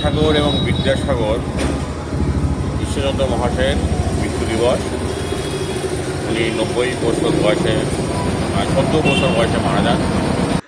সাগর এবং বিদ্যাসাগর ঈশ্বরচন্দ্র মহাশয়ের মৃত্যু দিবস, উনি নব্বই বছর বয়সে চোদ্দ বছর বয়সে মারা যান।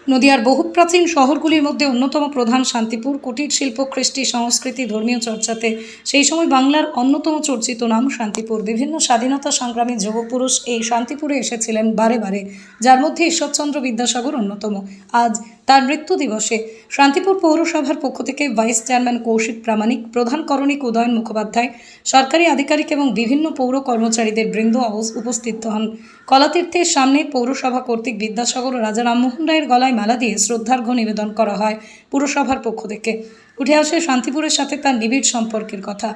নদিয়ার বহু প্রাচীন শহরগুলির মধ্যে অন্যতম প্রধান শান্তিপুর। কুটির শিল্প, কৃষ্টি, সংস্কৃতি, ধর্মীয় চর্চাতে সেই সময় বাংলার অন্যতম চর্চিত নাম শান্তিপুর। বিভিন্ন স্বাধীনতা সংগ্রামী যুবপুরুষ এই শান্তিপুরে এসেছিলেন বারে বারে, যার মধ্যে ঈশ্বরচন্দ্র বিদ্যাসাগর অন্যতম। আজ তার মৃত্যু দিবসে শান্তিপুর পৌরসভার পক্ষ থেকে ভাইস চেয়ারম্যান কৌশিক প্রামাণিক, প্রধান করণিক উদয়ন মুখোপাধ্যায়, সরকারি আধিকারিক এবং বিভিন্ন পৌর কর্মচারীদের বৃন্দ উপস্থিত হন। কলাতীর্থের সামনে পৌরসভা কর্তৃক বিদ্যাসাগর ও রাজা রামমোহন রায়ের গলায় মালা দিয়ে শ্রদ্ধার্ঘ্য নিবেদন করা হয় পুরসভার পক্ষ থেকে। উঠে আসে শান্তিপুরের সাথে তার নিবিড় সম্পর্কের কথা।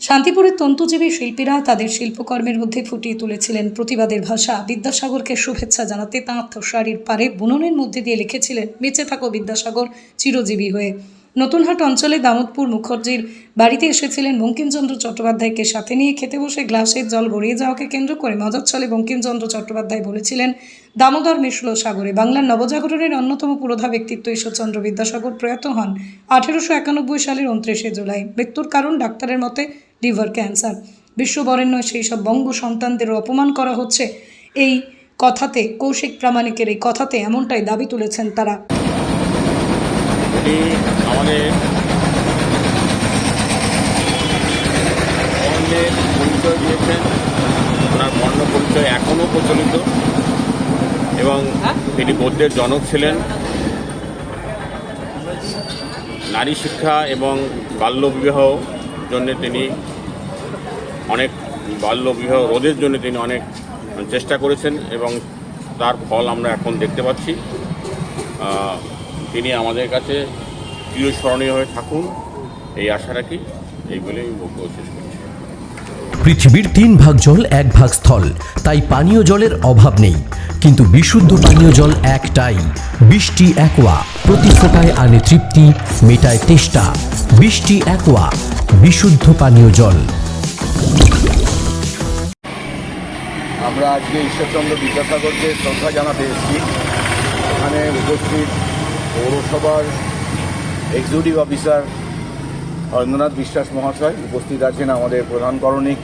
শান্তিপুরের তন্তুজীবী শিল্পীরা তাদের শিল্পকর্মের মধ্যে ফুটিয়ে তুলেছিলেন প্রতিবাদের ভাষা। বিদ্যাসাগরকে শুভেচ্ছা জানাতে তাঁত শাড়ির পারে বুননের মধ্যে দিয়ে লিখেছিলেন, বেঁচে থাকো বিদ্যাসাগর, চিরজীবী হয়ে। নতুনহাট অঞ্চলে দামোদপুর মুখার্জির বাড়িতে এসেছিলেন বঙ্কিমচন্দ্র চট্টোপাধ্যায়কে সাথে নিয়ে খেতে বসে গ্লাসের জল গড়িয়ে যাওয়াকে কেন্দ্র করে মজার ছলে বঙ্কিমচন্দ্র চট্টোপাধ্যায় বলেছিলেন, দামোদর মিশল সাগরে বাংলার নবজাগরণের অন্যতম পুরোধা ব্যক্তিত্ব ঈশ্বরচন্দ্র বিদ্যাসাগর প্রয়াত হন আঠেরোশো একানব্বই সালের উনত্রিশে জুলাই। মৃত্যুর কারণ ডাক্তারের মতে লিভার ক্যান্সার। বিশ্ববরেণ্য সেই সব বঙ্গ সন্তানদের অপমান করা হচ্ছে। এই কথাতে, কৌশিক প্রামাণিকের এই কথাতে এমনটাই দাবি তুলেছেন তারা। আমাদের বর্ণের পরিচয় দিয়েছেন। ওনার বর্ণ পরিচয় এখনও প্রচলিত এবং তিনি গদ্যের জনক ছিলেন। নারী শিক্ষা এবং বাল্যবিবাহ জন্য তিনি অনেক বাল্যবিবাহ রোধের জন্য তিনি অনেক চেষ্টা করেছেন এবং তার ফল আমরা এখন দেখতে পাচ্ছি। তিনি আমাদের কাছে চিরস্মরণীয় হয়ে থাকুন। এই আশা রাখি এইগুলোই বক্তব্য শেষ করছি। পৃথিবীর তিন ভাগ জল এক ভাগ স্থল। তাই পানীয় জলের অভাব নেই। কিন্তু বিশুদ্ধ পানীয় জল একটাই। বৃষ্টি একোয়া। প্রতি ফোটায় আনে তৃপ্তি মেটায় তেষ্টা। বৃষ্টি একোয়া। বিশুদ্ধ পানীয় জল। আমরা আজকে ঈশ্বরচন্দ্র বিদ্যাসাগরকে শ্রদ্ধা জানাতে এসেছি। এখানে উপস্থিত পৌরসভার এক্সিকিউটিভ অফিসার অরেন্দ্রনাথ বিশ্বাস মহাশয় উপস্থিত আছেন আমাদের প্রধান করণিক,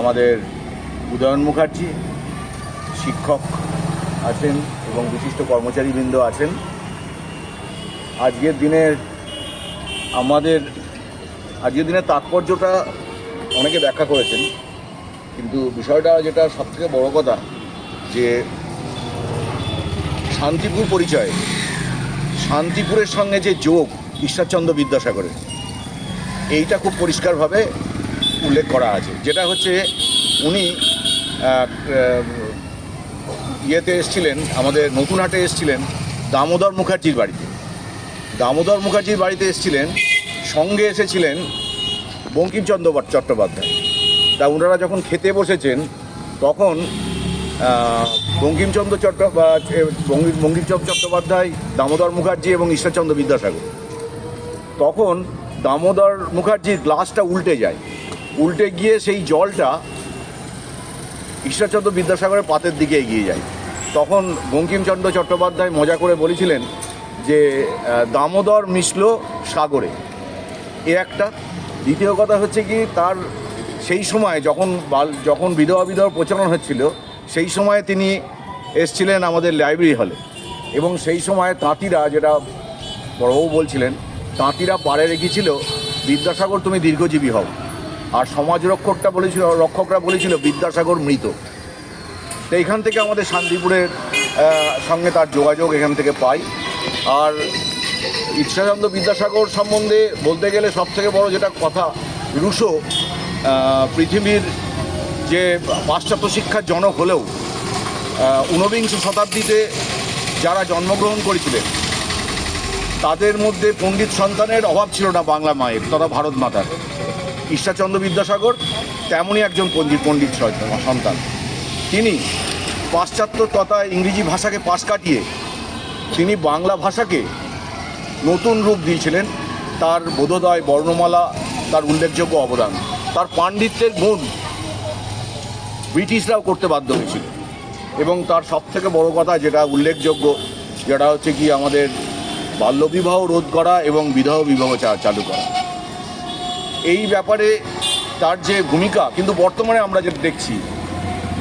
আমাদের উদয়ন মুখার্জি, শিক্ষক আছেন এবং বিশিষ্ট কর্মচারীবৃন্দ আছেন। আজকের দিনের আমাদের, আজকের দিনের তাৎপর্যটা অনেকে ব্যাখ্যা করেছেন, কিন্তু বিষয়টা যেটা সবথেকে বড় কথা যে শান্তিপুর পরিচয় শান্তিপুরের সঙ্গে যে যোগ, ঈশ্বরচন্দ্র বিদ্যাসাগরের, এইটা খুব পরিষ্কারভাবে উল্লেখ করা আছে। যেটা হচ্ছে, উনি ইয়েতে এসছিলেন, আমাদের নতুনহাটে এসছিলেন, দামোদর মুখার্জির বাড়িতে। দামোদর মুখার্জির বাড়িতে এসছিলেন, সঙ্গে এসেছিলেন বঙ্কিমচন্দ্র চট্টোপাধ্যায়। তা ওনারা যখন খেতে বসেছেন, তখন বঙ্কিমচন্দ্র চট্ট বঙ্কিমচন্দ্র চট্টোপাধ্যায়, দামোদর মুখার্জি এবং ঈশ্বরচন্দ্র বিদ্যাসাগর। তখন দামোদর মুখার্জির গ্লাসটা উল্টে যায়। উল্টে গিয়ে সেই জলটা ঈশ্বরচন্দ্র বিদ্যাসাগরের পাতের দিকে এগিয়ে যায়। তখন বঙ্কিমচন্দ্র চট্টোপাধ্যায় মজা করে বলেছিলেন যে দামোদর মিশল সাগরে। এ একটা। দ্বিতীয় কথা হচ্ছে কি, তার সেই সময় যখন যখন বিধবা বিধবা প্রচলন হচ্ছিল সেই সময়ে তিনি এসছিলেন আমাদের লাইব্রেরি হলে এবং সেই সময় তাঁতিরা যেটা বড়বাবু বলছিলেন, তাঁতিরা পাড়ে রেখেছিল, বিদ্যাসাগর, তুমি দীর্ঘজীবী হও। আর সমাজ রক্ষকটা বলেছিল, রক্ষকরা বলেছিল, বিদ্যাসাগর মৃত। তো এইখান থেকে আমাদের শান্তিপুরের সঙ্গে তার যোগাযোগ এখান থেকে পাই। আর ঈশ্বরচন্দ্র বিদ্যাসাগর সম্বন্ধে বলতে গেলে সব থেকে বড় যেটা কথা, রুশো পৃথিবীর যে পাশ্চাত্য শিক্ষার জনক হলেও ঊনবিংশ শতাব্দীতে যারা জন্মগ্রহণ করেছিলেন, তাদের মধ্যে পণ্ডিত সন্তানের অভাব ছিল না বাংলা মায়ের, তথা ভারত মাতার। ঈশ্বরচন্দ্র বিদ্যাসাগর তেমনই একজন পণ্ডিত পণ্ডিত সন্তান- তিনি পাশ্চাত্য তথা ইংরেজি ভাষাকে পাশ কাটিয়ে তিনি বাংলা ভাষাকে নতুন রূপ দিয়েছিলেন। তার বোধোদয় বর্ণমালা, তার উল্লেখযোগ্য অবদান, তার পাণ্ডিত্যের গুণ ব্রিটিশরাও করতে বাধ্য হয়েছিল। এবং তার সব থেকে বড় কথা যেটা উল্লেখযোগ্য, যেটা হচ্ছে কি আমাদের বাল্যবিবাহ রোধ করা এবং বিবাহ বিবাহ চালু করা। এই ব্যাপারে তার যে ভূমিকা, কিন্তু বর্তমানে আমরা যেটা দেখছি,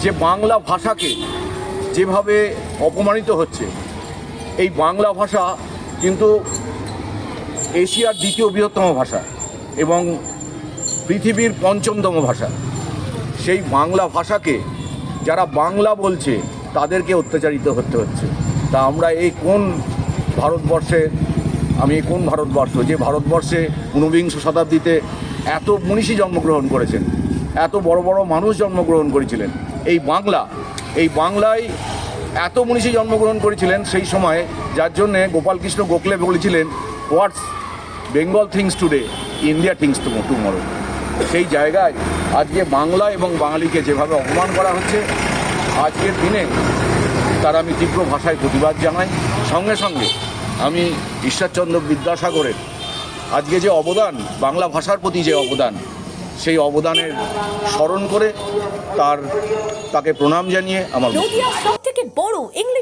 যে বাংলা ভাষাকে যেভাবে অপমানিত হচ্ছে, এই বাংলা ভাষা কিন্তু এশিয়ার দ্বিতীয় বৃহত্তম ভাষা এবং পৃথিবীর পঞ্চমতম ভাষা। সেই বাংলা ভাষাকে যারা বাংলা বলছে, তাদেরকে অত্যাচারিত হতে হচ্ছে। তা আমরা এই কোন ভারতবর্ষে, আমি কোন ভারতবর্ষ, যে ভারতবর্ষে ঊনবিংশ শতাব্দীতে এত মনীষী জন্মগ্রহণ করেছেন, এত বড় বড় মানুষ জন্মগ্রহণ করেছিলেন, এই বাংলা, এই বাংলায় এত মনীষী জন্মগ্রহণ করেছিলেন সেই সময়ে, যার জন্যে গোপালকৃষ্ণ গোখলে বলেছিলেন what's Bengal thinks today India thinks tomorrow সেই জায়গায় আজকে বাংলা এবং বাঙালিকে যেভাবে অপমান করা হচ্ছে, আজকের দিনে তার আমি তীব্র ভাষায় প্রতিবাদ জানাই। সঙ্গে সঙ্গে আমি ঈশ্বরচন্দ্র বিদ্যাসাগরের আজকে যে অবদান, বাংলা ভাষার প্রতি যে অবদান, সেই অবদানের স্মরণ করে তার, তাকে প্রণাম জানিয়ে আমার সব থেকে বড়